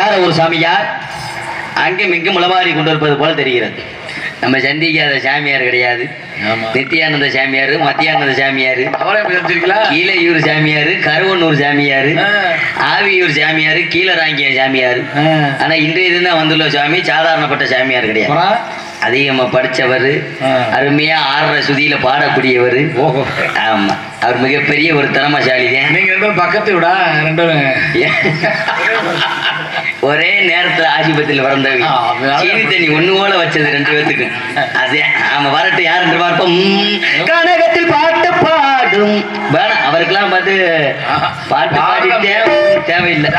சாமியார் அங்கும் இங்கும் முளவாரி கொண்டு இருப்பது போல தெரிகிறது. நம்ம சந்திக்காத சாமியார் கிடையாது. ஆமா. நித்யானந்த சாமியார் மத்தியானந்த சாமியார் கீழையூர் சாமியார் கருவன்னூர் சாமியார். ஆவியூர் சாமியார் கீழராங்கிய சாமியார். ஆனா இன்றைய தினம் வந்துள்ள சாமி சாதாரணப்பட்ட சாமியார் கிடையாது? அதிகமா படிச்சவர். அருமையா ஆடுற சுதியில பாடக்கூடியவர். ஆமா. அவர் மிகப்பெரிய ஒரு திறமசாலி தான் நீங்க ரெண்டும் பக்கத்து விடா ரெண்டும். ஒரே நேரத்துல ஆதிபத்தியில் பிறந்தவங்க. சீனி தண்ணி ஒண்ணு போல வச்சது ரெண்டு பேத்துக்கு அதே ஆமா வரட்டு யார் என்று பார்ப்போம். கனகத்தில் பாட்டு பாடும் வேணாம் அவருக்கெல்லாம் பார்த்து பாட்டு பாடி தேவை தேவையில்லை.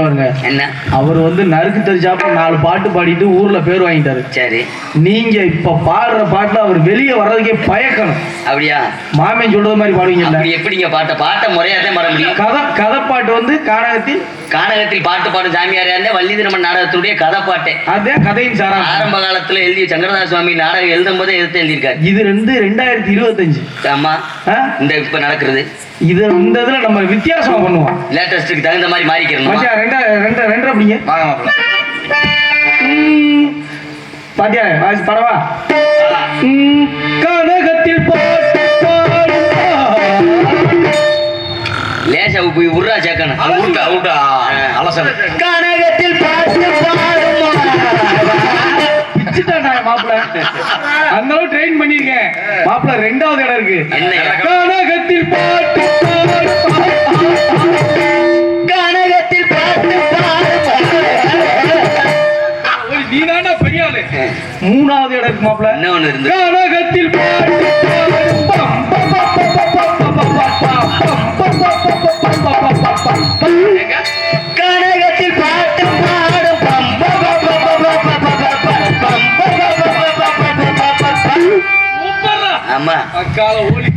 பாருங்க. என்ன? அவர் வந்து நறுக்கு தெரிஞ்சாப்ப நாலு பாட்டு பாடிட்டு ஊர்ல பேர் வாங்கிட்டாரு. சரி. நீங்க இப்ப பாடுற பாட்டுல அவர் வெளியே வர்றதுக்கே பயக்கணும். அப்படியா? மாமன் சொல்றது மாதிரி பாடுவீங்கல்ல. அப்படி எப்படிங்க பாட்டை? பாட்டை முறையா தான் பாட முடியும். கதை கதை பாட்டு வந்து கானகத்தில் கானகத்தில் பாட்டு பாடும் சாமியார் வள்ளி திருமண நாடகத்துடைய கதை பாட்டே அதே கதையின் சாரா ஆரம்ப காலத்துல எழுதி சங்கரதாஸ் சுவாமி நாடகம் எழுதும் போதே எடுத்து எழுதியிருக்காரு. இது ரெண்டு ரெண்டாயிரத்தி இருபத்தஞ்சு. ஆமா? இந்த இப்ப நடக்கிறது. இது இந்த இதுல நம்ம வித்தியாசமா பண்ணுவோம். லேட்டஸ்டுக்கு தகுந்த மாதிரி மாறிக்கிறோம் மச்சான் ரெண்டா ரெண்டா ரெண்டரை அப்படிங்க வாங்க மாப்பிள்ள ம், பாத்தியா வாசி படவா ம், கனகத்தில் பாட்டு பாடும்? லேசா போய் உருளா சேர்க்கணும். ஊட்டா ஊட்டா. அலசல். அந்த அளவு ட்ரெயின் பண்ணிருக்கேன் மாப்பிள்ள ரெண்டாவது இடம் இருக்கு கனகத்தில் பாட்டு கனகத்தில் பாட்டு பாடும் நீ தாண்டா பெரிய ஆளு மூணாவது இடம் இருக்கு மாப்பிள்ள என்ன ஒண்ணு இருந்து கனகத்தில் பாட்டு நம்ம அக்கால ஓடி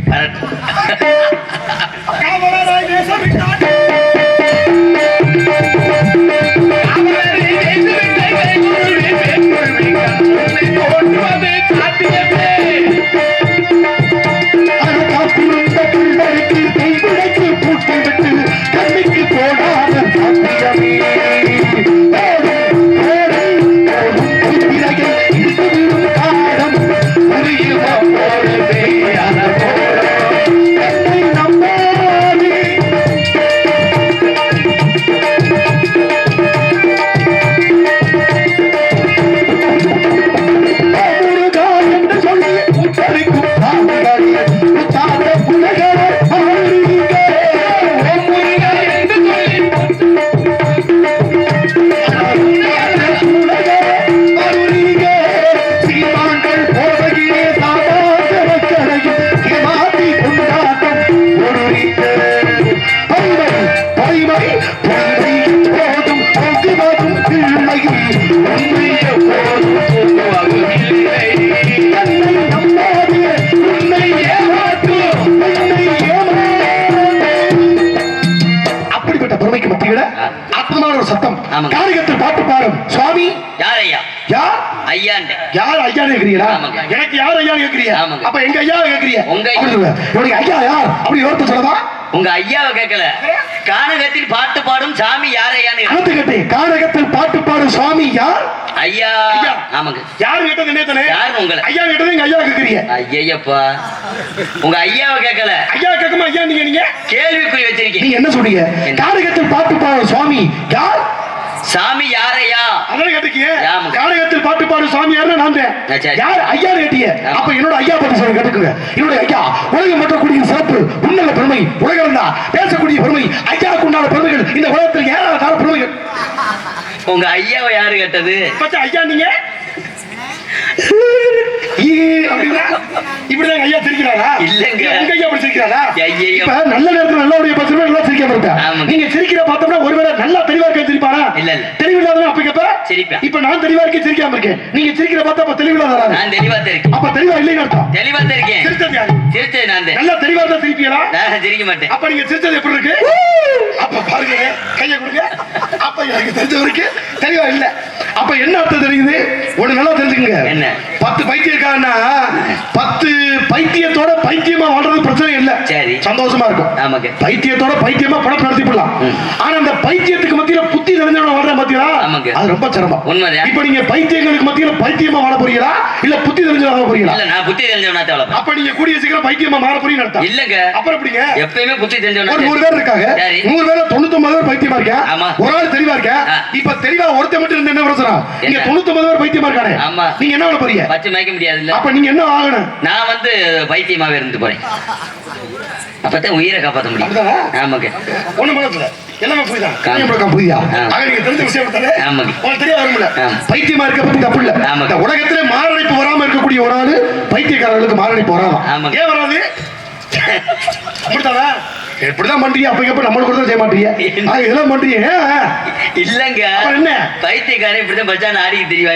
அப்படிப்பட்ட பெருமைக்கு மத்தியில அற்புதமான ஒரு சத்தம். ஆமாங்க. காரிகத்தில் பாட்டு பாடும் சுவாமி. யார்? ஐயா யார் யார் ஐயா கேக்குறீங்களா. எனக்கு யார் ஐயா ஆமாங்க. அப்ப எங்க ஐயா கேக்குறீங்க உங்க ஐயா. யார்? அப்படி ஒருத்தர் சொல்லவா? உங்க ஐயாவை கேட்கல. கானகத்தில் பாட்டு பாடும் சாமி யார் ஐயான்னு கேட்டேன். அனந்து கட்டி கானகத்தில் பாட்டு பாடும் சுவாமி யார்? ஐயா ஐயா. ஆமாங்க. யார் கேட்டது நேத்தனே யார் உங்களை? ஐயா கேட்டது எங்க ஐயா கேக்குறீங்க. ஐயப்பா உங்க ஐயாவை கேட்கல ஐயா கேட்கமா? ஐயா நீங்க நீங்க? கேள்விக்குறி வச்சிருக்கீங்க. நீங்க என்ன சொல்றீங்க? கானகத்தில் பாட்டு பாடும் சுவாமி யார்? சாமி யார் ஐயா அதான் கேட்டுக்கீங்க ஆமாங்க. கானகத்தில் பாட்டு பாடும் சாமி யாருன்னு நான். யார் ஐயா கேட்டீங்க. அப்ப என்னோட ஐயா பத்தி சொல்ல கேட்டுக்குங்க. என்னோட ஐயா உலகம் மற்றக்கூடிய சிறப்பு உன்னத பெருமை உலகம் தான். பேசக்கூடிய பெருமை ஐயாவுக்கு உண்டான பெருமைகள் இந்த உலகத்தில் ஏராளமான பெருமைகள். உங்க ஐயாவை யாரு கேட்டது? ஐயா நீங்க? இப்படிதான் ஐயா சிரிக்கிறாரா? இல்லைங்க. உங்க ஐயா அப்படி சிரிக்கிறாரா. இப்ப நல்ல நேரத்துல நல்லபடியா பேசுறவங்க எல்லாம் சிரிக்காம இருப்பா ஆமாங்க. நீங்க சிரிக்கிற பார்த்தோம்னா ஒருவேளை நல்லா தெளிவா இருக்க சிரிப்பாரா? இல்ல, இல்ல. தெளிவில்லாதவன் அப்ப கேப்ப சிரிப்பேன். இப்ப நான் தெளிவா இருக்கேன் சிரிக்காம இருக்கேன். நீங்க சிரிக்கிற பார்த்தா அப்ப தெளிவில்லாதவரா நான் தெளிவா இருக்கேன். அப்ப தெளிவா இல்லைன்னு அர்த்தம். தெளிவா இருக்கேன். சிரிச்சது யாரு? சிரிச்சது நான் நல்லா தெளிவா இருந்தா சிரிப்பீங்களா? நான் சிரிக்க மாட்டேன். அப்ப நீங்க சிரிச்சது எப்படி இருக்கு? அப்ப பாருங்க கைய கொடுங்க. அப்ப எனக்கு தெரிஞ்ச வரைக்கும் தெளிவா இல்ல. அப்ப என்ன அர்த்தம் தெரியுது? ஒண்ணு நல்லா தெரிஞ்சுக்கங்க. என்ன? பத்து பைத்தியம் இருக்காங்கன்னா பத்து பைத்தியத்தோட பைத்தியமா வாழ்றது பிரச்சனை இல்ல. சரி. சந்தோஷமா இருக்கும். பைத்தியத்தோட பைத்தியமா படம் நடத்தி போடலாம். ஆனா அந்த பைத்தியத்துக்கு மத்தியில புத்தி தெரிஞ்சவன வாழ்ற பாத்தீங்களா ஆமாங்க. அது ரொம்ப சிரமம். உண்மைதான். இப்ப நீங்க பைத்தியங்களுக்கு மத்தியில பைத்தியமா வாழ போறீங்களா? இல்ல புத்தி தெரிஞ்சவன வாழ போறீங்களா? இல்ல நான் புத்தி தெரிஞ்சவனா வளர்ப்பேன். அப்ப நீங்க கூடிய சீக்கிரம் பைத்தியமா மாற போறீங்க அர்த்தம். இல்லங்க. அப்புறம் எப்படிங்க? எப்பயுமே புத்தி ஒரு தெரிஞ்சவனா நூறு பேர் இருக்காங்க. நூறு பேர்ல தொண்ணூத்தொன்பது பேர் பைத்தியமா இருக்கேன். ஆமா. ஒரு ஆள் தெளிவா இருக்கேன். இப்ப தெளிவா ஒருத்த மட்டும் என்ன பிரச்சனை? என்ன? தொண்ணூத்தொன்பது பேர் பைத்தியமா இருக்கானே. ஆமா. நீங்க என்ன பண்ண போறீங்க? பச்சை மயக்க முடியாது இல்ல. அப்ப நீங்க என்ன ஆகணும்? நான் வந்து பைத்தியமாவே இருந்து போறேன். அப்பதான் உயிரை காப்பாத்த முடியும்? ஆமாங்க. ஒண்ணு பண்ணல எல்லாமே புரியுதா? கா- கல்யாணம் புரியுதா? நீங்க தெரிஞ்ச விஷயம் ஆமாங்க. உங்களுக்கு தெரிய வரும்ல. பைத்தியமா இருக்க பத்தி தப்பு இல்ல. இந்த உலகத்திலே மாரடைப்பு வராம இருக்கக்கூடிய ஒரு ஆளு பைத்தியக்காரர்களுக்கு மாரடைப்பு ஆமாங்க. ஏன் வராது? அப்படித்தானா எப்படிதான் பண்றீங்க அப்ப நம்மளுக்கு கூட செய்ய மாட்டீங்க இதெல்லாம் பண்றீங்க? இல்லங்க என்ன? பைத்தியக்காரன் இப்படிதான் பச்சான் ஆடிக்கு தெரியும்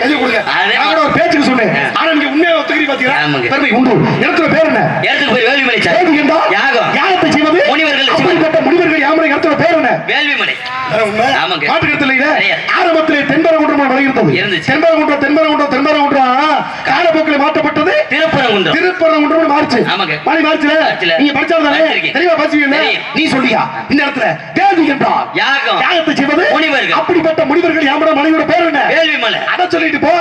கையை கொடுங்க. அதே நான் கூட ஒரு பேச்சுக்கு சொன்னேன். ஆனா நீங்க உண்மையா ஒத்துக்கிறீங்க பாத்தீங்களா? பெருமை உண்டு. இடத்துல பேர் என்ன? இடத்துக்கு போய் வேள்விமலை சார் யாகம் யாகத்தை செய்வது? முனிவர்கள் அப்படிப்பட்ட முனிவர்கள் யாமரை இடத்துல பேர் என்ன? வேள்விமலை? ஆமாங்க. இல்லையே? கிடையாது. ஆரம்பத்திலே தென்பரங்குன்றம். இருந்துச்சு. தென்பரங்குன்றம், தென்பரங்குன்றம், தென்பரங்குன்றம் காலப்போக்கில் மாற்றப்பட்டது திருப்பரங்குன்றம் திருப்பரங்குன்றம் மாறிச்சு. ஆமாங்க. மாறி மாறிச்சுல? நீங்க? படிச்சிருக்கேன். தெளிவா படிச்சீங்கல்ல? தெரியும். நீ சொல்லியா இந்த இடத்துல வேள்வி என்றால் யாகம் யாகத்தை செய்வது முனிவர்கள். அப்படிப்பட்ட முனிவர்கள் யாமர மலையோட பேர் என்ன வேள்விமலை அத சொல்லிட்டு போ.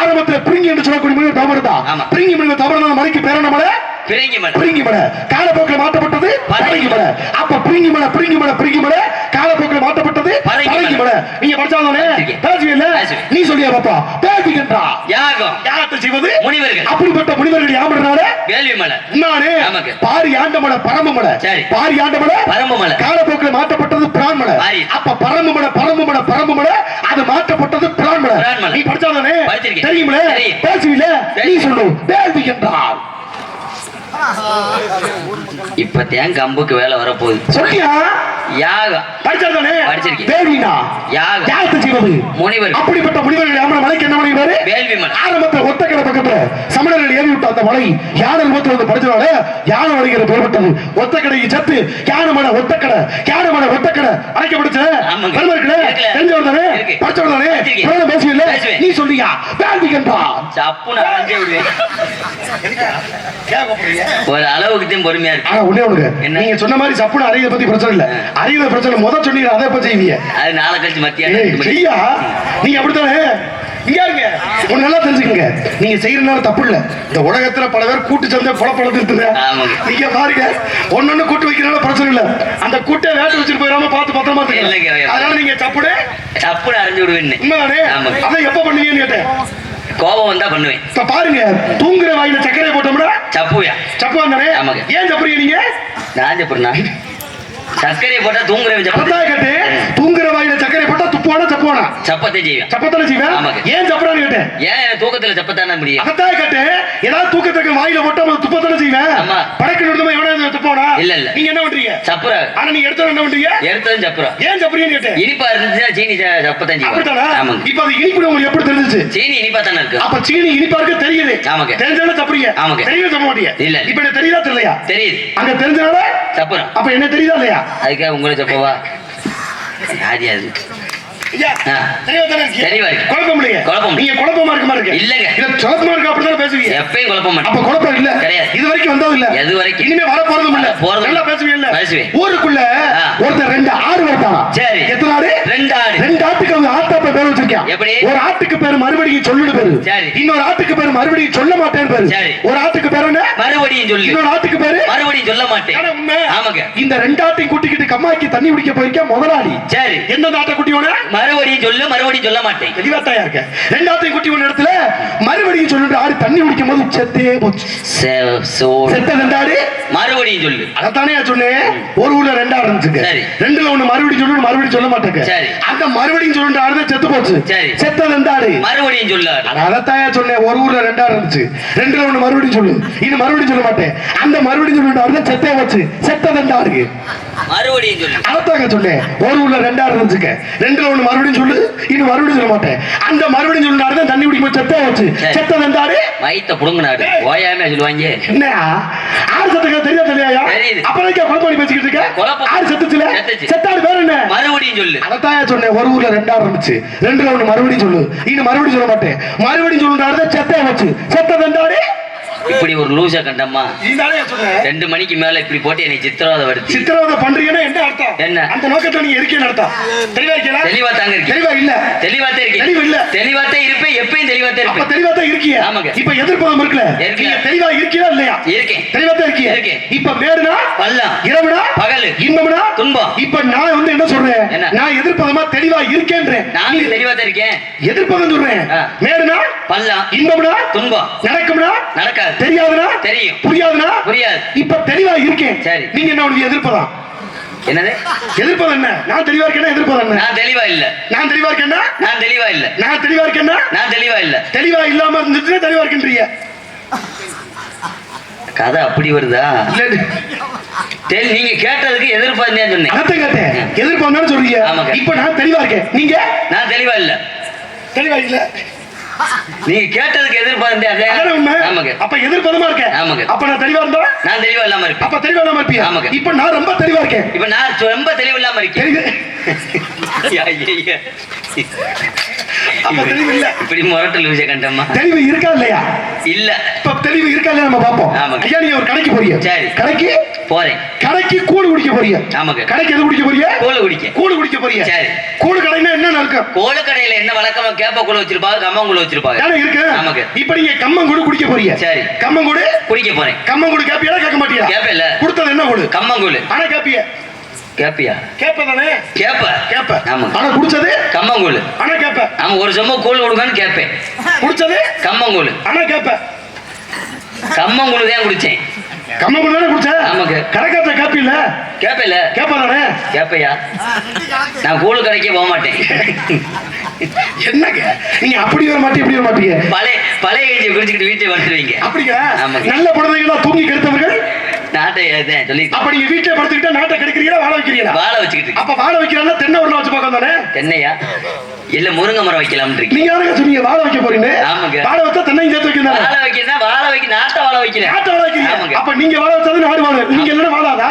ஆரம்பத்துல பிரிங்கி என்று சொல்லக்கூடிய முனிவர் தவறு தான் ஆமா. பிரிங்கி முனிவர் தவறு மலைக்கு பேர் என்ன மலை பிறங்கி மலை பிரிங்கி மலை காலப்போக்கில் மாற்றப்பட்டது பரங்கி மலை அப்ப பிரிங்கி மலை பிரிங்கி மலை பிரிங்கி மலை காலப்போக்கில் மாற்றப்பட்டது பரங்கி பரங்கி மலை. மலை நீங்க படிச்சாதானே? பேசுவேன். நீ சொல்லியா பாப்பா? பேசுகின்றா யாகம் யாகத்தை செய்வது? முனிவர்கள். அப்படிப்பட்ட முனிவர்கள் யாமறனால வேள்விமலை நானே. பாரி ஆண்டமலை பரமமலை. பாரி ஆண்டமலை பரம்புமலை காலப்போக்கில் மாற்றப்பட்டது பிரான்மலை. அப்ப பரம்புமலை பரம்புமலை பரம்புமலை அது மாற்றப்பட்டது பிரான்மலை. நீ படிச்சாதானே. தெரியுமில தெரியும். பேசுவீல நீ. சொல்லு. என்றால். இப்பத்தான் கம்புக்கு வேலை வரப்போகுது. யாகம் படிச்சாதானே? படிச்சிருக்கேன். வேள்வினா யாகம் யாகத்தை செய்வது? அப்படிப்பட்ட முனிவர்கள் யாமர மலைக்கு என்ன மலை பேரு வேள்விமலை ஆரம்பத்துல ஒத்தக்கடை பக்கத்துல சமணர்கள் ஏவி விட்ட அந்த மலை யானை வந்து படிச்சனால யானை பேர் விட்டது ஒத்தக்கடைக்கு சத்து யானை மலை ஒத்தக்கடை யானை மலை ஒத்தக்கடை அழைக்கப்படுச்ச ஆமாங்க. பெருமை இருக்குல்ல இருக்குல்ல. தெரிஞ்சவர் தானே இருக்கு. படிச்சவர் தானே படிச்சிருக்கேன். புராணம் பேசுவீல்ல. நீ சொல்லியா வேண்டிக்கன்றா சப்புன்னு அரைஞ்சே விடுவேன். ஒரு அளவுக்கு பொறுமையா இருக்கு. ஆனா ஒண்ணே என்ன? நீங்க சொன்ன மாதிரி சப்புன்னு அறியத பத்தி பிரச்சனை இல்ல. அறியத பிரச்சனை முத சொன்னீங்க அதை பத்தி செய்வீங்க? அது நாளை கழிச்சு மத்தியானம் செய்யா? நீங்க அப்படித்தானே? இங்க இருங்க. ஒண்ணு நல்லா தெரிஞ்சுக்கங்க. நீங்க செய்யறதுனால தப்பு இல்ல. இந்த உலகத்துல பல பேர் கூட்டு சந்தை பல ஆமாங்க. நீங்க பாருங்க. ஒன்னொன்னு கூட்டு வைக்கிறனால பிரச்சனை இல்ல. அந்த கூட்டை வேட்டு வச்சுட்டு போயிடாம பார்த்து பத்திரமா அதனால நீங்க தப்புடு சப்புன்னு அரைஞ்சு விடுவேன்னு உண்மைதானே. அதான் எப்ப பண்ணுவீங்கன்னு கேட்டேன். கோபம் வந்தா பண்ணுவேன். இப்ப பாருங்க. தூங்குற வாயில சர்க்கரை போட்டோம்னா? சப்புயா சப்பு வந்தானே ஆமாங்க. ஏன் சப்புறீங்க நீங்க? நான் சர்க்கரையை போட்டா தூங்குறவன் சப்பத்தை. அதான் கேட்டு தூங்குற வாயில சர்க்கரை போட்டா துப்புவானா சப்புவானா சப்பத்தை செய்வேன். சப்பத்தானே செய்வேன். ஏன் சப்புறான்னு கேட்டேன் ஏன் தூக்கத்துல சப்பத்தானே முடியும்? அதான் கேட்டேன் ஏதாவது தூக்கத்துக்கு வாயில போட்டு அவன் துப்பத்தானே செய்வேன். ஆமா. படக்கு நிறுத்தமா எவனா துப்பானா இல்ல, இல்ல. நீங்க என்ன பண்றீங்க? சப்புரா ஆனா நீங்க எடுத்த என்ன பண்றீங்க? எடுத்ததும் சப்புரம் ஏன் சப்புறீங்கன்னு கேட்டேன். இனிப்பா இருந்துச்சுன்னா சீனி சப்பத்தான் செய்வேன். ஆமாங்க. இப்ப அது இனிப்பு உங்களுக்கு எப்படி தெரிஞ்சுச்சு? சீனி இனிப்பா தானே இருக்கு. அப்ப சீனி இனிப்பா இருக்க தெரியுது. ஆமாங்க. தெரிஞ்சாலும் தப்புறீங்க ஆமாங்க. தெரியவே தப்ப மாட்டீங்க இல்ல. இப்ப தெரியுதா தெரியலையா? தெரியுது. அங்க தெரிஞ்சனால சப்புரம் அப்ப என்ன தெரியுதா இல்லையா? அதுக்காக உங்களை சப்பவா யார்? குழப்பம். நீங்க இருக்க மாதிரி இல்லைங்க. இல்ல குழப்பமா இருக்க அப்படிதான் பேசுவீங்க? எப்பயும் குழப்பம் அப்ப மாட்டேன் குழப்பம் இல்ல. கிடையாது. இது வரைக்கும் வந்தது இல்ல. எது வரைக்கும்? இனிமே வர போறதும் இல்ல. வர போறதும் நல்லா இல்ல. பேசுவீங்கல்ல பேசுவேன். ஊருக்குள்ள ஆ. ஒருத்தர் ரெண்டு ஆடு வளர்த்தானா சரி. எத்தனை ஆடு? ரெண்டு ஆடு. ரெண்டு ஆட்டுக்கு அவங்க ஆட்டாப்ப பேர் வச்சிருக்கான். எப்படி? ஒரு ஆட்டுக்கு பேர் மறுபடியும் சொல்லுடு பேரு. சரி. இன்னொரு ஆட்டுக்கு பேர் மறுபடியும் சொல்ல மாட்டேன்னு பேரு. சரி. ஒரு ஆட்டுக்கு பேர் என்ன? மறுபடியும் சொல்லு. இன்னொரு ஆட்டுக்கு பேரு? மறுபடியும் சொல்ல மாட்டேன். உண்மை. ஆமாங்க. இந்த ரெண்டு ஆட்டையும் கூட்டிக்கிட்டு கம்மாய்க்கு தண்ணி குடிக்க போயிருக்க முதலாளி? சரி. எந்த ஆட்டை குட்டியோட? மறுபடியும் சொல்லு மறுபடியும் சொல்ல மாட்டேன். தெளிவாத்தாயா இருக்க? ரெண்டாவது குட்டி ஒண்ணு இடத்துல மறுபடியும் சொல்லுன்ற ஆடு தண்ணி குடிக்கும் போது செத்தே போச்சு. செத்த ரெண்டு ஆடு மறுபடியும் சொல்லு. அதைத்தானே சொன்னேன். ஒரு ஊர்ல ரெண்டா இருந்துச்சுங்க. ரெண்டுல ஒண்ணு மறுபடியும் சொல்லு மறுபடியும் சொல்ல மாட்டேங்க. சரி. அந்த மறுபடியும் சொல்லிட்டு ஆடு செத்து போச்சு. சரி. செத்த ரெண்டு ஆடு மறுபடியும் சொல்லு. அதைத்தாயா சொன்னேன். ஒரு ஊர்ல ரெண்டா இருந்துச்சு. ரெண்டுல ஒண்ணு மறுபடியும் சொல்லு. இன்னும் மறுபடியும் சொல்ல மாட்டேன். அந்த மறுபடியும் சொல்லிட்டு ஆடு செத்தே போச்சு. செத்த ரெண்டு ஆடு மறுபடியும் சொல்லு. அதத்தாங்க சொன்னேன். ஒரு ஊர்ல ரெண்டா இருந்துச்சுக்க ரெண்டுல ஒண்ணு மறுபடியும் சொல்லு. இன்னும் மறுபடியும் சொல்ல மாட்டேன். அந்த மறுபடியும் சொன்னாரு தான் தண்ணி குடிக்கும் செத்த வச்சு சரி. செத்த வெந்தாரு வயித்த புடுங்கினாரு. ஓயாம சொல்லுவாங்க. என்ன ஆறு செத்துக்க தெரியா தெரியாயா ஏன் குழப்பம் பேசிக்கிட்டு இருக்க. ஆறு செத்துச்சுல? செத்துச்சு. செத்தாடு பேர் என்ன? மறுபடியும் சொல்லு. அதத்தான் சொன்னேன். ஒரு ஊர்ல ரெண்டா இருந்துச்சு. ரெண்டுல ஒண்ணு மறுபடியும் சொல்லு. இன்னும் மறுபடியும் சொல்ல மாட்டேன். மறுபடியும் சொல்லுறாரு செத்த வச்சு செத்த வெந்தாரு இப்படி ஒரு லூச கண்டம்மா. ரெண்டு மணிக்கு மேல இப்படி போட்டு என்னை சித்திரவதை வருத்தி சித்திரவதை பண்றீங்கன்னா என்ன அர்த்தம்? என்ன? அந்த நோக்கத்துல நீங்க இருக்கீங்க அர்த்தம். தெளிவா இருக்கீங்களா? தெளிவா தாங்க இருக்கு தெளிவா இல்ல. தெளிவாத்தே இருக்கேன். தெளிவு இல்ல. தெளிவாத்தே இருப்பேன் எப்பயும் தெளிவாத்தே அப்ப இருப்பேன். தெளிவா தான் இருக்கீங்க ஆமாங்க. இப்ப எதிர்ப்பதம் இருக்குல்ல இருக்கு. நீங்க தெளிவா இருக்கீங்களா இல்லையா? இருக்கேன். தெளிவா தான் இருக்கீங்க இருக்கேன். இப்ப மேடுனா? பள்ளம். இரவுனா? பகலு. இன்பம்னா? துன்பம். இப்ப நான் வந்து என்ன சொல்றேன்? நான் எதிர்ப்பதமா தெளிவா இருக்கேன்றேன். நானும் நீ தெளிவாத்தே இருக்கேன். எதிர்ப்பதம் சொல்றேன். மேடுனா? பள்ளம். இன்பம்னா? துன்பம். நடக்கும்னா? நடக்காது. தெரியாதுனா தெரியும். புரியாதுனா புரியாது. இப்ப தெளிவா இருக்கேன். சரி. நீங்க என்ன உனக்கு எதிர்ப்பதம் என்னது? எதிர்ப்பது என்ன? நான் தெளிவா இருக்கேன்னா எதிர்ப்பது என்ன? நான் தெளிவா இல்ல. நான் தெளிவா இருக்கேன்னா? நான் தெளிவா இல்ல. நான் தெளிவா இருக்கேன்னா? நான் தெளிவா இல்ல. தெளிவா இல்லாம இருந்துச்சுன்னா தெளிவா இருக்கின்றீங்க. கதை அப்படி வருதா? நீங்க கேட்டதுக்கு எதிர்பார்த்தேன் சொன்னேன். அதான் கேட்டேன். எதிர்ப்பு சொல்றீங்க. இப்ப நான் தெளிவா இருக்கேன். நீங்க? நான் தெளிவா இல்ல. தெளிவா இல்ல. நீங்க கேட்டதுக்கு உண்மை? ஆமாங்க. அப்ப எதிர்ப்பதமா இருக்கேன் ஆமாங்க. அப்ப நான் தெளிவா இருந்தா நான் தெளிவா இல்லாம இருப்பேன். அப்ப தெளிவா இல்லாம இருப்பியா? ஆமாங்க. இப்ப நான் ரொம்ப தெளிவா இருக்கேன். இப்ப நான் ரொம்ப தெளிவு இல்லாம இருக்கேன். இப்படி முரட்டு லூச கண்டம்மா. தெளிவு இருக்கா இல்லையா? இல்ல. இப்ப தெளிவு இருக்கா இல்லையா? நம்ம பாப்போம். ஐயா நீங்க ஒரு கடைக்கு போறீங்க. சரி. கடைக்கு? போறேன். கடைக்கு கூழ் குடிக்க போறீங்க ஆமாங்க. கடைக்கு எது குடிக்க போறீங்க கோழு குடிக்க. கூழ் குடிக்க போறீங்க சரி. கூழ் கடைன்னா என்ன இருக்கும் கோழு கடையில என்ன வழக்கமா கேப்ப குழு வச்சிருப்பாங்க கம்மங்குழு வச்சிருப்பாங்க. தானே இருக்கு? ஆமாங்க. இப்ப நீங்க கம்மங்கூடு குடிக்க போறீங்க சரி. கம்மங்கூடு குடிக்க போறேன். கம்மங்கூடு கேப்பியா கேட்க மாட்டியா? கேப்பல கொடுத்தது என்ன கூடு கம்மங்குழு. ஆனா கேப்பிய. கேப்பியா? கேப்ப தானே? கேப்ப. கேப்ப. ஆமாங்க. ஆனா குடிச்சது? கம்மங்குழு. ஆனா கேப்ப. ஆமா ஒரு சொம்ப கூழ் கொடுங்கன்னு கேப்பேன். குடிச்சது? கம்மங்குழு. ஆனா கேப்ப. கம்மங்குழு தான் குடிச்சேன். கம்மங்கூடு தானே குடிச்ச ஆமாங்க. கடைக்காத்த கேப்பி இல்ல கேப்பையா? நான் கூழ் கடைக்கே போக மாட்டேன். என்னங்க? நீங்க அப்படி வர மாட்டீங்க இப்படி வர மாட்டீங்க. பழைய பழைய கஞ்சியை குடிச்சுக்கிட்டு வீட்டை வந்துருவீங்க. அப்படிங்க. நல்ல குழந்தைகளா தூங்கி கெடுத்தவர்கள்? நாட்டை தான் சொல்லி அப்ப நீங்க வீட்டுல படுத்துக்கிட்டா நாட்டை கெடுக்கிறீங்களா வாழ வைக்கிறீங்களா? வாழை வச்சுக்கிட்டு. அப்ப வாழ வைக்கிறாங்க தென்னை உருளை வச்சு பார்க்க தானே தென்னையா? இல்ல முருங்கை மரம் இருக்கேன். நீங்க யாருங்க சொன்னீங்க? வாழ வைக்க போறீங்க. ஆமாங்க. வாழ வச்சா தென்னையும் சேர்த்து வைக்கிறதா வாழை வைக்கிறதா வாழை வைக்க நாட்டை வாழை வைக்கிறேன். நாட்டை வாழ வைக்கிறீங்க. அப்ப நீங்க வாழ வச்சாதான் நாடு வாழ. நீங்க இல்லைன்னா வாழாதா?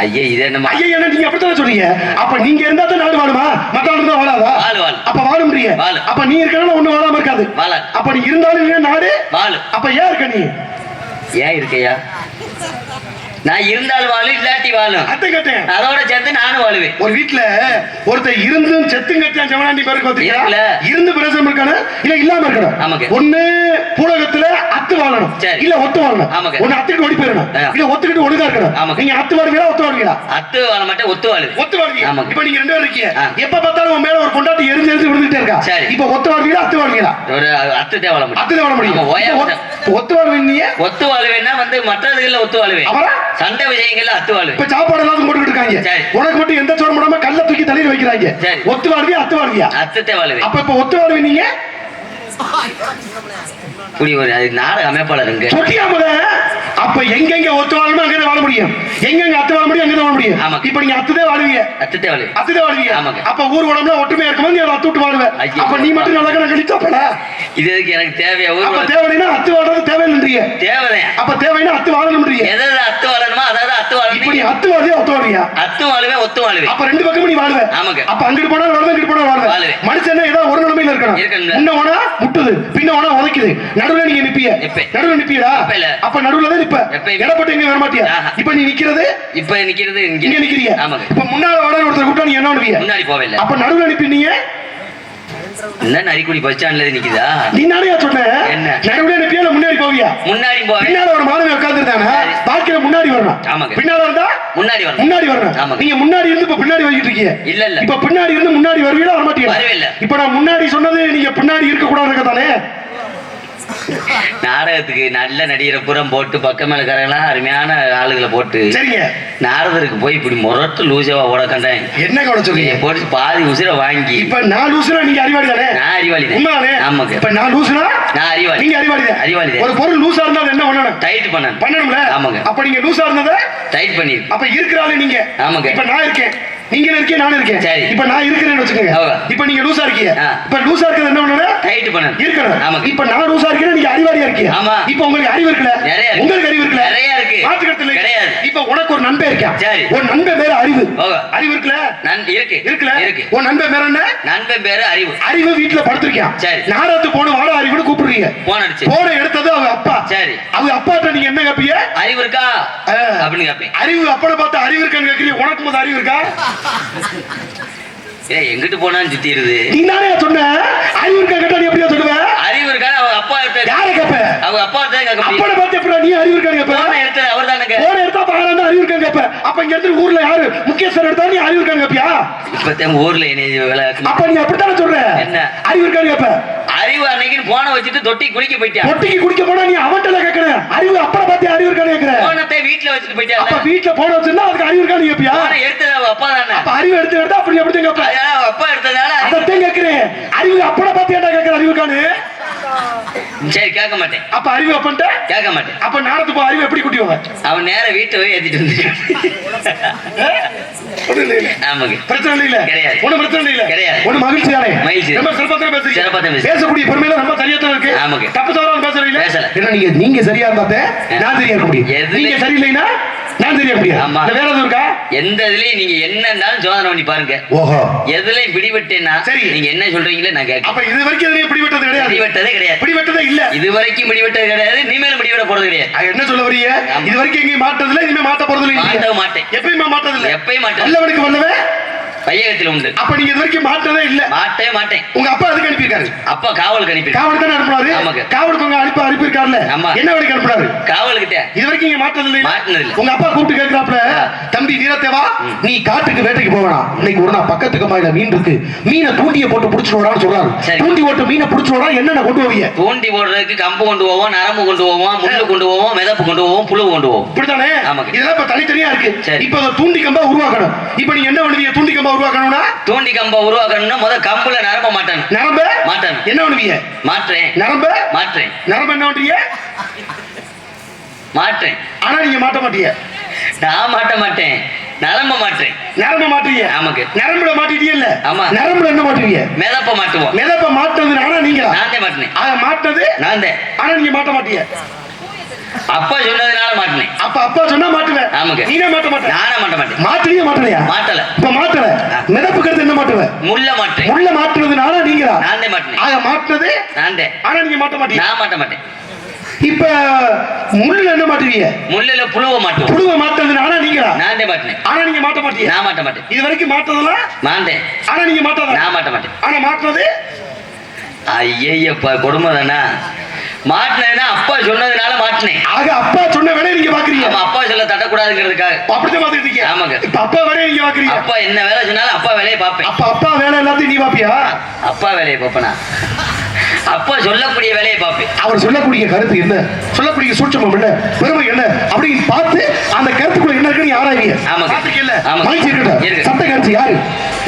ஐயா இது என்ன ஐயா என்ன நீங்க அப்படித்தானே சொன்னீங்க? அப்ப நீங்க இருந்தா தான் நாடு வாழுமா? மத்தவங்க இருந்தா வாழாதா? வாழு, வாழு. அப்ப வாழும்ன்றீங்க வாழு. அப்ப நீ இருக்கனால ஒண்ணு வாழாம இருக்காது. வாழாது. அப்ப நீ இருந்தாலும் நாடு? வாழு. அப்ப ஏன் இருக்க நீ? ஏன் இருக்கையா? நான் இருந்தால் வாழும் இல்லாட்டி வாழும். அத்தை கேட்டேன். அதோட சேர்த்து நானும் வாழுவேன். ஒரு வீட்டுல ஒருத்தர் இருந்தும் செத்தும் கட்டியா ஜமனாண்டி பேருக்கு. பாத்தீங்களா இருந்து பிரசம் இருக்கானு இல்ல இல்லாம இருக்கணும். ஆமாங்க. ஒண்ணு பூலகத்துல அத்து வாழணும். இல்ல ஒத்து வாழணும். ஆமாங்க. ஒண்ணு அத்துக்கிட்டு ஓடி போயிடணும். இல்ல ஒத்துக்கிட்டு ஒழுங்கா இருக்கணும். ஆமாங்க. நீங்க அத்து வாழ்வீங்களா ஒத்து வாழ்வீங்களா? அத்து வாழ மாட்டேன் ஒத்து வாழுவேன். ஒத்து வாழ்வீங்க. ஆமாங்க. இப்ப நீங்க ரெண்டு பேரும் இருக்கீங்க. எப்ப பார்த்தாலும் உன் மேல ஒரு கொண்டாட்டி எரிஞ்சு எரிஞ்சு விழுந்துட்டே இருக்கா? சரி. இப்ப ஒத்து வாழ்வீங்களா அத்து வாழ்வீங்களா? ஒரு அத்து தேவை அத்து வாழ முடியும். ஆமா, ஒத்து- வாழ்வீங்க ஒத்து வாழுவேன்னா வந்து மற்றதுகள்ல ஒத்து வாழுவேன். அப்புறம் சண்டை விஷயங்கள்ல அத்து வாழுவேன் இப்ப சாப்பாடு எல்லாத்தையும் போட்டுக்கிட்டு இருக்காங்க. உனக்கு மட்டும் எந்த சோறு போடாம கல்ல தூக்கி தலையில வைக்கிறாங்க. ஒத்து வாழ்வியா அத்து வாழ்வியா அத்தத்தை வாழுவேன் அப்ப இப்ப ஒத்து வாழ்வீங்க இப்படி ஒரு அது நாடக அமைப்பாளருங்க முத அப்ப எங்கெங்க ஒத்து வாழணுமோ அங்கதான் வாழ முடியும். எங்கெங்க அத்து வாழ முடியும் அங்கதான் வாழ முடியும். இப்ப நீங்க அத்துதே வாழுவீங்க. அத்தத்தை வாழுவேன் அத்துதே வாழுவீங்க. அப்ப ஊர் உடம்புல ஒற்றுமையா இருக்கும்போது நீ அதை அத்து விட்டு வாழுவ. அப்ப நீ மட்டும் நல்லா கணக்கு கழிச்சாப்பல இது எதுக்கு எனக்கு தேவையா? அப்ப தேவைன்னா அத்து வாழ்றது தேவையில்லைன்றீங்க. தேவைதான். அப்ப தேவைன்னா அத்து வாழணும்ன்றீங்க. எதை எதை அத்து வாழணுமோ அதாவது அத்து அத்து ஒத்து வாழ்வியா? அத்து ஒத்து வாழுவேன் அப்ப ரெண்டு பக்கமும் நீ வாழுவ. ஆமாங்க. அப்ப அங்கிட்டு போனா வாழ்வ இங்கிட்டு போனா வாழ்வ. மனுஷன் ஏதாவது ஒரு நிலைமையில இருக்கணும். இருக்கணும்ல. முன்ன முட்டுது பின்ன போனா உதைக்குது. நடுவுல நீங்க நிப்பிய. நடுவுல நிப்பியடா. அப்ப நடுவுல தான் நிப்ப. இடப்பட்டு எங்க வர மாட்டியா. இப்ப நீ நிக்கிறது? இப்ப நிக்கிறது இங்க. நிக்கிறீங்க. இப்ப முன்னால வாடகை ஒருத்தர் கூப்பிட்டா நீ என்ன பண்ணுவீங்க முன்னாடி போவேல அப்ப நடுவுல நிப்பீங்க என்ன நரிக்குடி பஸ் ஸ்டாண்ட்ல நிக்குதா? நீ நாளையா சொன்ன என்ன? நடுவுல நிப்பியா இல்ல முன்னாடி போவியா? முன்னாடி போவேன் பின்னால ஒரு மாணவி உட்கார்ந்துருந்தாங்க சரி. பாக்கில முன்னாடி வரணும். ஆமாங்க. பின்னால இருந்தா முன்னாடி வரணும். முன்னாடி வரணும். ஆமாங்க. நீங்க முன்னாடி இருந்து இப்ப பின்னாடி வந்துட்டு இருக்கீங்க. இல்ல இல்ல. இப்ப பின்னாடி இருந்து முன்னாடி வருவீங்களா வர மாட்டீங்க வருவேல்ல. இப்ப நான் முன்னாடி சொன்னது நீங்க பின்னாடி இருக்க கூடாது தானே நாடகத்துக்கு நல்ல நடிகரை புறம் போட்டு பக்கம் மேல கரங்களாம் அருமையான ஆளுகளை போட்டு சரிங்க. நாரதருக்கு போய் இப்படி முரட்டு லூசவா ஓட கண்டேன். என்ன கவலை சொல்றீங்க போட்டு பாதி உசிரை வாங்கி. இப்ப நான் லூசுனா நீங்க அறிவாளி தானே? நான் அறிவாளி. உண்மைதானே? ஆமாங்க. இப்ப நான் லூசுனா நான் அறிவாளி. நீங்க அறிவாளி தான். அறிவாளி. ஒரு பொருள் லூசா இருந்தா என்ன பண்ணணும்? டைட் பண்ணணும். பண்ணணும்ல? ஆமாங்க. அப்ப நீங்க லூசா இருந்தத டைட் பண்ணி அப்ப இருக்கிறாள் நீங்க. ஆமாங்க. இப்ப நான் இருக்கேன். நீங்க இருக்கீங்க நானும் இருக்கேன் சரி. இப்ப நான் இருக்கிறேன்னு வச்சுக்கோங்க ஆமா. இப்ப நீங்க லூசா இருக்கீங்க. இப்ப லூசா இருக்கிறது என்ன பண்ணணும் டைட் பண்ணணும் இருக்கணும் ஆமாங்க. இப்ப நான் லூசா இருக்கேன் நீங்க அறிவாளியா இருக்கீங்க ஆமா. இப்ப உங்களுக்கு அறிவு இருக்குல்ல நிறைய இருக்கு. உங்களுக்கு அறிவு இருக்குல்ல நிறைய இருக்கு. இல்லை. கிடையாது. இப்ப உனக்கு ஒரு நண்பன் இருக்கான் சரி. உன் நண்பன் பேரு அறிவு. அறிவு இருக்குல்ல நன் இருக்கு இருக்குல்ல இருக்கு உன் நண்பன் பேர் என்ன நண்பன் பேரு அறிவு அறிவு வீட்டுல படுத்திருக்கான் சரி. நாடகத்து போன வாட அறிவுன்னு கூப்பிடுறீங்க போன் அடிச்சு போன எடுத்தது அவங்க அப்பா சரி. அவங்க அப்பாட்ட நீங்க என்ன கேப்பீங்க அறிவு இருக்கா. அப்படின்னு கேப்பேன் அறிவு அப்பனை பார்த்து அறிவு இருக்கான்னு கேக்குறீங்க உனக்கு முதல் அறிவு இருக்கா ஏய் எங்கிட்டு போனாலும் சுத்திடுது நீ தானே சொன்ன அறிவு இருக்கா கேட்டா நீ எப்படியா சொல்லுவ? அறிவு இருக்கா அவங்க அப்பா எடுத்த யார கேப்ப? அவங்க அப்பா தான் முடியும். அப்பனை பார்த்து எப்படா நீ அறிவு இருக்கான்னு கேப்ப? போன எடுத்தது அவர் தானுங்க போன எடுத்தா பாக்குறாங்க அறிவு இருக்கான்னு கேப்ப. அப்ப இங்க இருந்து ஊர்ல யாரு? முக்கியஸ்தர் எடுத்தா நீ அறிவு இருக்கான்னு கேப்பியா இப்ப ஊர்ல என்ன விளையாட்டு அப்ப நீ அப்படித்தானே சொல்ற? என்ன? அறிவு இருக்கான்னு கேப்ப? அறிவு அன்னைக்கு போனை வச்சுட்டு தொட்டி குளிக்க போயிட்டான் ஒட்டிக்கு குடிக்க போனா நீ அவன்கிட்ட கேட்கணும் அறிவு அப்பனை பார்த்து அறிவு இருக்கான்னு கேக்குற வச்சுட்டு அப்ப போயிட்டான் வீட்டுல போன வச்சிருந்தா அதுக்கு அறிவு இருக்கான்னு கேப்பியா எடுத்தது அப்பா தானே? அப்ப அறிவு எடுத்து எடுத்தா அப்படி எப்படி கேப்ப அப்பா எடுத்ததால அதத்தான் கேக்குறேன் அறிவு அப்பனை பார்த்து ஏன்டா கேக்குற அறிவு இருக்கான்னு? சரி கேட்க மாட்டேன். அப்ப அறிவு அப்பன்ட்ட? கேட்க மாட்டேன். அப்ப நாடத்துக்கு போய் அறிவு எப்படி கூட்டிவாங்க அவன் நேர வீட்டை போய் ஏத்திட்டு வந்து பிரச்சனை இல்ல கிடையாது. ஒண்ணும் பிரச்சனை இல்ல கிடையாது. ஒண்ணு மகிழ்ச்சி தானே மகிழ்ச்சி. ரொம்ப சிறப்பா தான் பேசுறீங்க சிறப்பா தான் பேசுறேன். பேசக்கூடிய பெருமையில ரொம்ப சரியா தான் இருக்கு ஆமாங்க. தப்பு தவறாம பேசுறீங்க பேசல. என்ன நீங்க நீங்க சரியா இருந்தாத்தே நான் சரியா இருக்க முடியும் நீங்க சரியில்லைன்னா நான் சரியா இருக்க முடியாது ஆமா. இல்ல வேற எதுவும் இருக்கா? எந்த இதுலயும் நீங்க என்னன்னாலும் சோதனை பண்ணி பாருங்க. ஓஹோ. எதுலயும் பிடிபட்டேன்னா சரி. நீங்க என்ன சொல்றீங்களோ நான் கேட்க அப்ப இது வரைக்கும் எதுலயும் பிடிபட்டது கிடையாது. பிடிபட்டதே கிடையாது. பிடிபட்டதே இல்ல. இது வரைக்கும் பிடிபட்டது கிடையாது. இனிமேலும் பிடிபட போறது கிடையாது. என்ன சொல்ல வரீங்க. இது வரைக்கும் எங்கேயும் மாட்டது இல்ல இனிமே மாட்ட போறது இல்ல மாட்டவே மாட்டேன். எப்பயுமே மாட்டது இல்ல எப்பயும் மாட்டேன் வல்லவனுக்கு வல்லவன். பையகத்தில் உண்டு. அப்ப நீங்க இது வரைக்கும் மாட்டதே இல்ல. மாட்டவே மாட்டேன். உங்க அப்பா அதுக்கு அனுப்பியிருக்காரு? அப்பா காவலுக்கு அனுப்பி காவலுக்கு தானே அனுப்புறாரு ஆமாங்க. காவலுக்கு உங்க அனுப்பி அனுப்பியிருக்காருல்ல ஆமா. என்ன வரைக்கும் அனுப்புறாரு காவலுக்கிட்ட. இது வரைக்கும் இங்க மாட்டது இல்ல மாட்டினது இல்ல. உங்க அப்பா கூப்பிட்டு கேட்கிறாப்ல தம்பி வீரத்தேவா நீ காட்டுக்கு வேட்டைக்கு போவேனா இன்னைக்கு ஒரு நாள் பக்கத்துக்கு மாயில மீன் இருக்கு. மீனை தூண்டிய போட்டு வரான்னு சொல்றாரு. சரி. தூண்டி போட்டு மீனை புடிச்சிட்டு வரா என்னென்ன கொண்டு போவீங்க? தூண்டி போடுறதுக்கு கம்பு கொண்டு போவோம் நரம்பு கொண்டு போவோம் முள்ளு கொண்டு போவோம் மிதப்பு கொண்டு போவோம் புழு கொண்டு போவோம். இப்படித்தானே? ஆமாங்க. இதெல்லாம் இப்ப தனித்தனியா இருக்கு. இப்ப தூண்டி கம்பா உருவாக்கணும். இப்ப நீங்க என்ன பண்ணுவீங்க? தூண்டி கம்பா உருவாக்கணும்னா? தூண்டி கம்ப உருவாக்கணும்னா முத கம்புல நரம்ப மாட்டணும். நரம்ப? மாட்டணும். என்ன பண்ணுவீங்க? மாற்றேன் நரம்ப? மாற்றேன் நரம்ப என்ன பண்றீங்க? மாற்றேன் ஆனா நீங்க மாட்ட மாட்டீங்க. நான் மாட்ட மாட்டேன். நரம்ப மாற்றேன் நரம்ப மாட்டீங்க ஆமாங்க. நரம்புல மாட்டிட்டீங்கல்ல ஆமா. நரம்புல என்ன மாட்டுவீங்க? மிதப்ப மாட்டுவோம். மிதப்ப மாட்டுறது ஆனா நீங்களா? நான் தான் மாட்டினேன். அத மாட்டது நான் தான் ஆனா நீங்க மாட்ட மாட்டீங்க. அப்பா சொன்னதுனால மாட்டினேன். அப்ப அப்பா சொன்னா மாட்டுவேன். ஆமாங்க. நீங்க மாட்ட மாட்டேன் நானே மாட்ட மாட்டேன். மாட்டுறீங்க மாட்டலையா? மாட்டல. இப்ப மாட்டல. மிதப்புக்கு அடுத்து என்ன மாட்டுவேன் முள்ள மாட்டேன் முள்ள மாட்டுறதுனால நீங்களா? நான் மாட்டினேன். ஆக மாட்டுறது நான் ஆனா நீங்க மாட்ட மாட்டீங்க. நான் மாட்ட மாட்டேன். இப்ப முள்ளுல என்ன மாட்டுவீங்க? முள்ளில புழுவ மாட்டுவோம். புழுவை மாட்டுறதுனால நீங்களா? நான் தான் மாட்டினேன். ஆனா நீங்க மாட்ட மாட்டீங்க. நான் மாட்ட மாட்டேன். இது வரைக்கும் மாட்டதெல்லாம் நான் தான். ஆனா நீங்க மாட்டாத? நான் மாட்ட மாட்டேன். ஆனா மாட்டுறது ஐயப்பா கொடுமை தானா? மாட்டினேன்னா அப்பா சொன்னதுனால மாட்டினேன். ஆக அப்பா சொன்ன வேலையை நீங்க பாக்குறீங்க. அப்பா சொல்ல தட்டக்கூடாதுங்கிறதுக்காக. அப்படிதான் பாத்துட்டு இருக்கீங்க. ஆமாங்க. இப்ப அப்பா வேலையை நீங்க பாக்குறீங்க. அப்பா என்ன வேலை சொன்னாலும் அப்பா வேலையை பார்ப்பேன். அப்ப அப்பா வேலை எல்லாத்தையும் நீ பாப்பியா? அப்பா வேலையை பார்ப்பேனா? அப்பா சொல்லக்கூடிய வேலையை பார்ப்பேன். அவர் சொல்லக்கூடிய கருத்து என்ன? சொல்லக்கூடிய சூட்சமம் என்ன? பெருமை என்ன? அப்படின்னு பார்த்து அந்த கருத்துக்குள்ள என்ன இருக்குன்னு ஆராய்வீங்க இருக்கட்டும் இருக்கு. சட்ட கருத்து யாரு?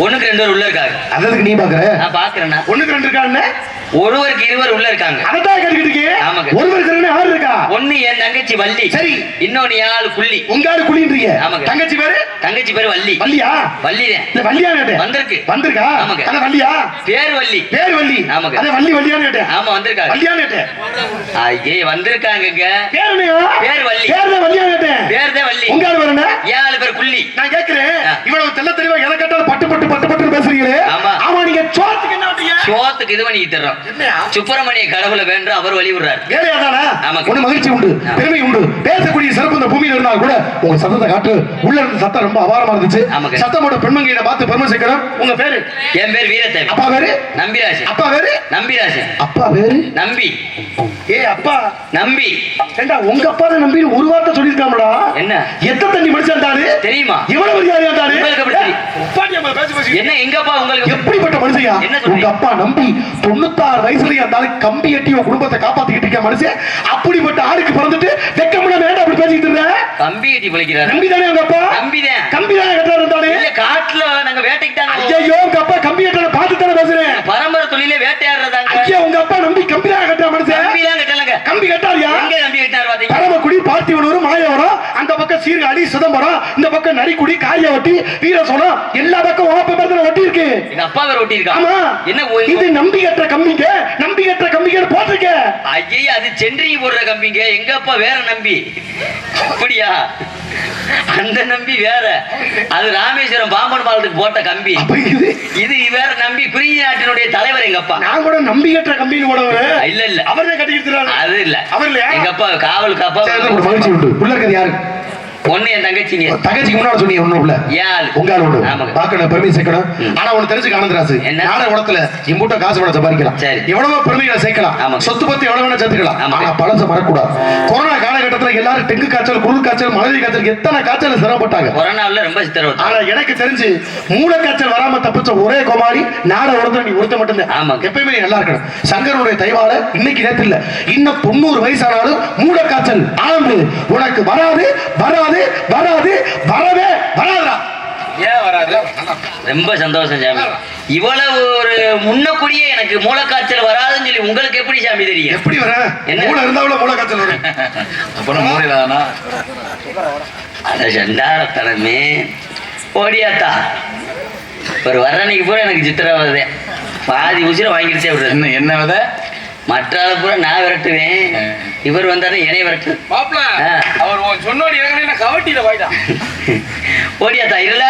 ஒண்ணுக்கு ரெண்டு பேர் உள்ள இருக்காங்க. அதற்கு நீ பாக்குற. நான் பாக்குறேன்னா ஒண்ணுக்கு ரெண்டு இருக்கா என்ன? ஒருவருக்கு இருவர் உள்ள இருக்காங்க அதான் கேட்டுக்கிட்டு இருக்கீங்க ஆமாங்க. ஒருவருக்கு யாரு இருக்கா ஒண்ணு என் தங்கச்சி வள்ளி சரி. இன்னொன்னு என் ஆளு புள்ளி உங்க ஆளு குளின்றீங்க ஆமாங்க. தங்கச்சி தங்கச்சி பேரு வள்ளி. வள்ளியா? வள்ளிதான். இல்ல கேட்டேன். வந்திருக்கு. வந்திருக்கா? ஆமாங்க. அத வள்ளியா? பேரு வள்ளி. பேர் வள்ளி. ஆமாங்க. அத வள்ளி வள்ளியான்னு கேட்டேன். ஆமா வந்திருக்காங்க. வள்ளியான்னு கேட்டேன். ஐயே வந்திருக்காங்கங்க. பேர் பேர் வள்ளி. பேர் தான் வள்ளியான்னு கேட்டேன். பேர் தான் வள்ளி. உங்க ஆளு பேர் என்ன? என் ஆளு பேர் புள்ளி. நான் கேக்குறேன். இவ்வளவு தெள்ள தெளிவா எதை கேட்டாலும் பட்டு பட்டு பட்டு பட்டு பேசுறீங்களே. ஆமா. ஆமா நீங்க சோத்துக்கு என்ன ஆட்டீங்க சோத்துக்கு இது பண்ணிக்கிட்டு என்னையா? சுப்பிரமணிய கடவுளை வேண்டாம் அவர் வழி விடுறாரு வேலையா தானே? ஆமாங்க. ஒண்ணு மகிழ்ச்சி உண்டு ஆமா. பெருமை உண்டு. பேசக்கூடிய சிறப்பு இந்த பூமியில இருந்தா கூட உங்க சத்தத்தை காட்டு. உள்ள இருந்த சத்தம் ரொம்ப அபாரமா இருந்துச்சு. ஆமாங்க. சத்தமோட பெண்மங்கையில பார்த்து பெருமை சேர்க்கிறோம் உங்க பேரு? என் பேர் வீரத்தேவி அப்பா பேரு? நம்பிராசன் அப்பா பேரு? நம்பிராசன் அப்பா பேரு? நம்பி. ஏ அப்பா நம்பி. ஏண்டா உங்க அப்பா தான் நம்பி ஒரு வார்த்தை சொல்லிருக்காமடா என்ன? எத்த தண்ணி மனுஷன் தாரு? தெரியுமா? இவ்வளவு மரியாதையா தாரு? உங்களுக்கு எப்படி தெரியும்? உப்பாட்டி அம்மா பேசி பேசி. என்ன எங்கப்பா உங்களுக்கு எப்படிப்பட்ட மனுஷயா? உங்க அப்பா நம்பி தொண்ணூத்தாறு வயசுலயே அந்த ஆளு கம்பி எட்டி உன் குடும்பத்தை காப்பாத்திக்கிட்டு இருக்க மனுஷன். அப்படிப்பட்ட ஆளுக்கு பிறந்துட்டு வெக்கம்னா வேண்டாம் அப்படி பேசிக்கிட்டு இருக்க கம்பி கட்டி பிழைக்கிறாரு நம்பி தானே உங்க அப்பா? நம்பிதான். கம்பி தானே கட்டாரு இருந்தாலே இல்ல காட்டுல நாங்க வேட்டைக்கு ஐயோ உங்க அப்பா கம்பி கட்டார பார்த்து தானே பேசுறேன். பரம்பரை தொழிலே வேட்டையாடுறதாங்க. ஐயா உங்க அப்பா நம்பி கம்பி தானே கட்டா மனுஷன். கம்பி கட்டாரியா? கம்பி கட்டினாரு பாத்தீங்க? பரமக்குடி பார்த்திவனூர் மாயவரம் சீர்காழி சிதம்பரம் இந்த பக்கம் நரிக்குடி காரியவட்டி வீரசோனம் எல்லா பக்கம் ஓப்ப மரத்துல ஒட்டி இருக்கு அப்பா வேற ஒட்டி இருக்கா ஆமா. என்ன இது நம்பி கட்டுற கம்பிங்க. நம்பி கட்டுற கம்பிங்க போட்டிருக்க. ஐயே அது சென்ட்ரிங் போடுற கம்பிங்க. எங்க அப்பா வேற நம்பி. அப்படியா? அந்த நம்பி வேற. அது ராமேஸ்வரம் பாம்பன் பாலத்துக்கு போட்ட கம்பி. இது? வேற நம்பி. குறிஞ்சி நாட்டினுடைய தலைவர் எங்க அப்பா. நான் கூட நம்பி கட்டுற கம்பின்னு போடவரு இல்ல இல்ல. அவர் தான் கட்டிக்கிட்டு அது இல்ல. அவர் இல்லையா? எங்க அப்பா காவலுக்கு அப்பா மகிழ்ச்சி உண்டு. உள்ள யாரு? ஒண்ணு என் தங்கச்சிங்க தங்கச்சிக்கு முன்னாடி சொன்னீங்க ஒண்ணு உங்க ஆள் ஒண்ணு. ஆமாங்க. பாக்கணும் பெருமை சேர்க்கணும். ஆனா ஒண்ணு தெரிஞ்சுக்க ஆனந்தராசு என்ன? நாட உலகத்துல இம்பூட்ட காசு பணம் சம்பாதிக்கலாம். சரி. எவ்வளவோ பெருமைகளை சேர்க்கலாம். சொத்து பத்தி எவ்வளவு வேணா சேர்த்துக்கலாம். ஆனா பழச மறக்கூடாது கொரோனா காலகட்டத்துல எல்லாரும் டெங்கு காய்ச்சல் குளிர் காய்ச்சல் மழை காய்ச்சல் எத்தனை காய்ச்சல் சிரமப்பட்டாங்க. கொரோனாவுல ரொம்ப ஆனா எனக்கு தெரிஞ்சு மூளை காய்ச்சல் வராம தப்பிச்ச ஒரே குமாரி நாட ஒருத்தர் நீ ஒருத்த மட்டும்தான். ஆமாங்க. எப்பயுமே நல்லா இருக்கணும். சங்கருடைய தெய்வால இன்னைக்கு நேத்து இல்ல இன்னும் தொண்ணூறு வயசானாலும் மூளை காய்ச்சல் ஆனந்து உனக்கு வராது வராது வராது வரவே வராதுடா. ஏன் வராது? ரொம்ப சந்தோஷம் சாமி. இவ்வளவு ஒரு முன்னக்கூடியே எனக்கு மூலக்காய்ச்சல் வராதுன்னு சொல்லி உங்களுக்கு எப்படி சாமி தெரியும்? எப்படி வர? என்ன? மூளை இருந்தாலும் மூளை காய்ச்சல் வரும். அப்புறம் மூலையில தானா அட சண்டாரத்தனமே. ஓடியாத்தா. ஒரு வர்றனைக்கு பூரா எனக்கு சித்திரவதை பாதி உசிர வாங்கிடுச்சே விடுறது. என்ன என்ன விதை? மற்ற ஆளு பூரா நான் விரட்டுவேன். இவர் வந்தாரு என்னை விரட்டு மாப்பிள. அவர் உன் சொன்னோடி இறங்கினா கவட்டியில போயிட்டான் ஓடியாத்தா இருல